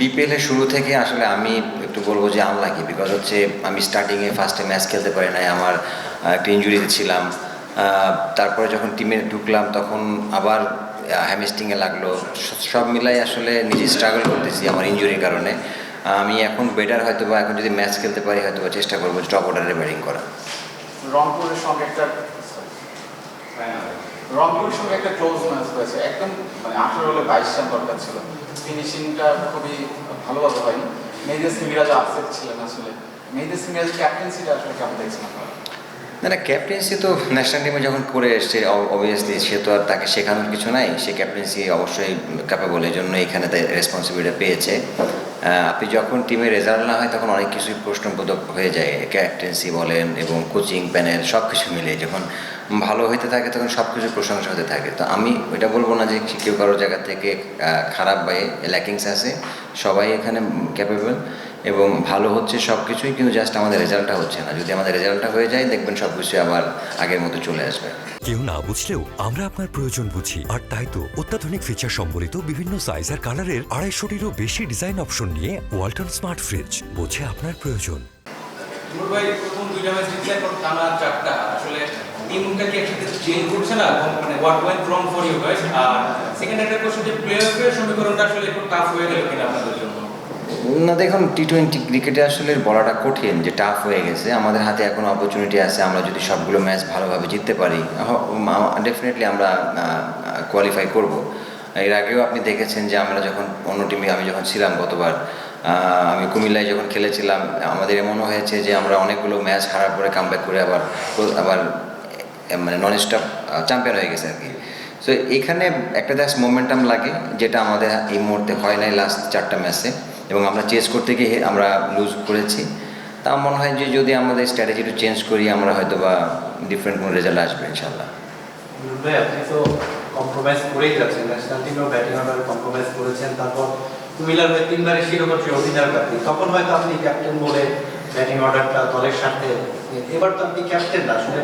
বিপিএলের শুরু থেকে আসলে আমি একটু বলব যে আনলাকি বিকজ হচ্ছে আমি স্টার্টিংয়ে ফার্স্টে ম্যাচ খেলতে পারি নাই, আমার একটা ইঞ্জুরিতে ছিলাম। তারপরে যখন টিমে ঢুকলাম তখন আবার হ্যামিস্টিংয়ে লাগল। সব মিলাই আসলে নিজে স্ট্রাগল করতেছি আমার ইঞ্জুরির কারণে। আমি এখন বেটার হয়তো বা এখন যদি ম্যাচ খেলতে পারি হয়তো বা চেষ্টা করব টপ অর্ডারে ব্যাটিং করা রংপুরের সঙ্গে একটা রংপুরের সঙ্গে একটা ক্লোজ ম্যাচ হয়েছে। একদম মানে আঠারো হলে বাইশ রান দরকার ছিল। ফিনিশিংটা খুবই ভালোভাবে হয়নি। সিং মিরাজ আপসেট ছিলেন আসলে। মেহেদি সিং মিরাজের ক্যাপ্টেন্সিটা আসলে কেমন দেখছেন না না ক্যাপ্টেন্সি তো ন্যাশনাল টিমে যখন করে এসছে অবভিয়াসলি সে তো আর তাকে শেখানোর কিছু নাই। সে ক্যাপ্টেন্সি অবশ্যই ক্যাপেবল এই জন্য এখানে তাই রেসপন্সিবিলিটি পেয়েছে। আপনি যখন টিমে রেজাল্ট না হয়, তখন অনেক কিছুই প্রশ্নবোধক হয়ে যায়। ক্যাপ্টেন্সি বলেন এবং কোচিং প্যানেল সব কিছু মিলে। যখন ভালো হইতে থাকে, তখন সব কিছু প্রশংসা হতে থাকে। তো আমি ওইটা বলব না যে কেউ কারোর জায়গা থেকে খারাপ বা ল্যাকিংস আছে। সবাই এখানে ক্যাপেবল এবং ভালো হচ্ছে সব কিছুই কিন্তু জাস্ট আমাদের রেজাল্টটা হচ্ছে না। যদি আমাদের রেজাল্টটা হয়ে যায় দেখবেন সব কিছু আবার আগের মতো চলে আসবে। কেউ না বুঝলেও আমরা আপনার প্রয়োজন বুঝি। আর তাই তো অত্যাধুনিক ফিচার সম্বলিত বিভিন্ন সাইজ আর কালারের আড়াইশোটিরও বেশি ডিজাইন অপশন নিয়ে ওয়ালটন স্মার্ট ফ্রিজ বোঝে আপনার প্রয়োজন। ভাই প্রথম দুইটা ম্যাচ জিতলে এখন টানা চারটা। আসলে টিমটা কি একসাথে চেঞ্জ করছে না? মানে what went wrong for you guys R second একটা কোশ্চেন যে প্লে অফের সমীকরণটা আসলে একটু টাফ হয়ে গেল কিনা আপনাদের জন্য? না, দেখুন টি টোয়েন্টি ক্রিকেটে আসলে বলাটা কঠিন যে টাফ হয়ে গেছে। আমাদের হাতে এখন অপরচুনিটি আছে, আমরা যদি সবগুলো ম্যাচ ভালোভাবে জিততে পারি ডেফিনেটলি আমরা কোয়ালিফাই করব। এর আগেও আপনি দেখেছেন যে আমরা যখন অন্য টিমে আমি যখন ছিলাম গতবার আমি কুমিল্লায় যখন খেলেছিলাম, আমাদের এমনও হয়েছে যে আমরা অনেকগুলো ম্যাচ হারার পরে কামব্যাক করে আবার আবার মানে নন স্টপ চ্যাম্পিয়ন হয়ে গেছে আর কি। সো এখানে একটা জাস্ট মোমেন্টাম লাগে, যেটা আমাদের এই মুহূর্তে হয় নাই লাস্ট চারটা ম্যাচে এবং আমরা চেস করতে গিয়ে আমরা লুজ করেছি। তা মনে হয় যে যদি আমাদের স্ট্র্যাটেজি একটু চেঞ্জ করি, আমরা হয়তো বা ডিফারেন্ট কোনো রেজাল্ট আসবে ইনশাল্লাহ আপনি তো করেই যাচ্ছেন। ন্যাশনাল ব্যাটিং করেছেন, তারপর হয়ে আপনি। তখন হয়তো আপনি ক্যাপ্টেন ব্যাটিং অর্ডারটা দলের স্বার্থে এবার তো আপনি ক্যাপ্টেন আসলে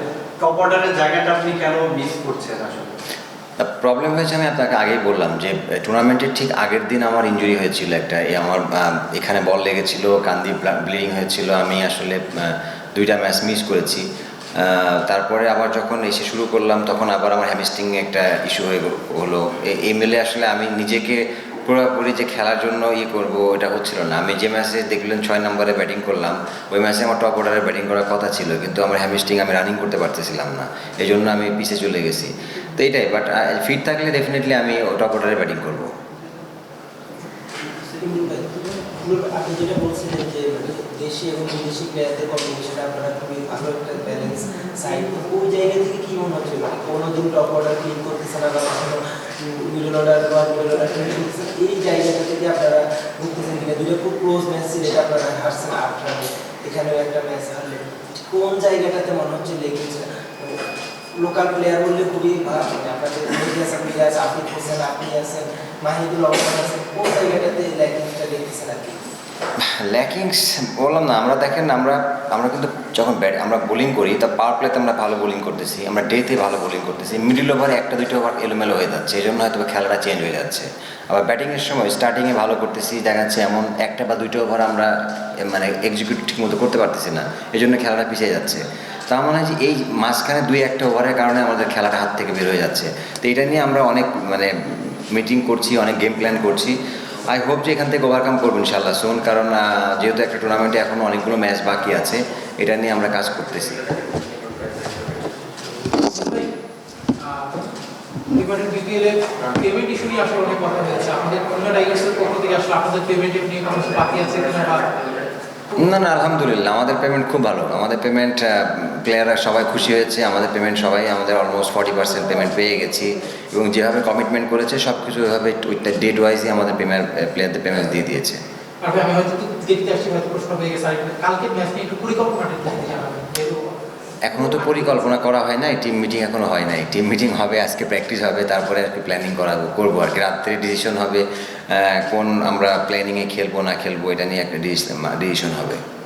অর্ডারের জায়গাটা আপনি কেন মিস করছেন প্রবলেম হয়েছে, আমি আপনাকে আগেই বললাম যে টুর্নামেন্টের ঠিক আগের দিন আমার ইঞ্জুরি হয়েছিল একটা আমার এখানে বল লেগেছিল, কান্দি ব্লিডিং হয়েছিল, আমি আসলে দুইটা ম্যাচ মিস করেছি। তারপরে আবার যখন এসে শুরু করলাম, তখন আবার আমার হ্যামিস্টিং একটা ইস্যু হয়ে হলো। এই মিলে আসলে আমি নিজেকে পুরোপুরি যে, খেলার জন্য ইয়ে করব এটা হচ্ছিল না। আমি যে ম্যাচে দেখলেন ছয় নম্বরে ব্যাটিং করলাম, ওই ম্যাচে আমার টপ অর্ডারে ব্যাটিং করার কথা ছিল, কিন্তু আমার হ্যামিস্টিং আমি রানিং করতে পারতেছিলাম না। এই জন্য আমি পিছিয়ে চলে গেছি। তো এইটাই বাট ফিট থাকলে ডেফিনেটলি আমি টপ অর্ডারে ব্যাটিং করব। এবং বিদেশি কি মনে ক্লিন করতেছেন এই জায়গাটা আপনারা দুটো ক্লোজ ম্যাচ এটা আপনারা এখানেও একটা ম্যাচ কোন জায়গাটাতে মনে হচ্ছে লেগেছে লোকাল প্লেয়ার বললে খুবই ভালো মানে আপনাদের মেহেদি হাসান মিরাজ আফিদ হোসেন আপনি আছেন মাহিদুল রহমান আছেন কোন জায়গাটাতে ল্যাকিংসটা দেখতেছেন আর কি ল্যাকিংস বললাম না, আমরা দেখেন আমরা আমরা কিন্তু যখন ব্যাট আমরা বোলিং করি, তা পাওয়ার প্লেতে আমরা ভালো বোলিং করতেছি, আমরা ডেতে ভালো বোলিং করতেছি মিডিল ওভারে একটা দুটো ওভার এলোমেলো হয়ে যাচ্ছে এই জন্য হয়তো খেলাটা চেঞ্জ হয়ে যাচ্ছে। আবার ব্যাটিংয়ের সময় স্টার্টিংয়ে ভালো করতেছি, দেখা যাচ্ছে এমন একটা বা দুইটা ওভার আমরা মানে এক্সিকিউট ঠিক মতো করতে পারতেছি না এই জন্য খেলাটা পিছিয়ে যাচ্ছে। তো মনে হয় যে এই মাঝখানে দুই একটা ওভারের কারণে আমাদের খেলাটা হাত থেকে বের হয়ে যাচ্ছে। তো এটা নিয়ে আমরা অনেক মানে মিটিং করছি, অনেক গেম প্ল্যান করছি। আই হোপ যে এখান থেকে ওভারকাম করব ইনশাল্লাহ সুন কারণ যেহেতু একটা টুর্নামেন্টে এখনও অনেকগুলো ম্যাচ বাকি আছে, এটা নিয়ে আমরা কাজ করতেছি। পেমেন্ট ইস্যু নিয়ে আসলে কথা হয়েছে। আমাদের টাইগার্সের পক্ষ থেকে আসলে আপনাদের পেমেন্ট নিয়ে বাকি আছে কিনা না না আলহামদুলিল্লাহ আমাদের পেমেন্ট খুব ভালো। আমাদের পেমেন্ট প্লেয়াররা সবাই খুশি হয়েছে আমাদের পেমেন্ট সবাই আমাদের অলমোস্ট ফর্টি পার্সেন্ট পেমেন্ট পেয়ে গেছি। এবং যেভাবে কমিটমেন্ট করেছে সব কিছু ওইভাবে ওইটা ডেট ওয়াইজই আমাদের পেমেন্ট প্লেয়ারদের পেমেন্ট দিয়ে দিয়েছে। এখনও তো পরিকল্পনা করা হয় নাই টিম মিটিং এখনও হয় নাই। টিম মিটিং হবে আজকে প্র্যাকটিস হবে তারপরে আর কি প্ল্যানিং করাবো করব আর কি। রাত্রে ডিসিশন হবে কোন আমরা প্ল্যানিংয়ে খেলব না খেলব এটা নিয়ে একটা ডিসিশন হবে।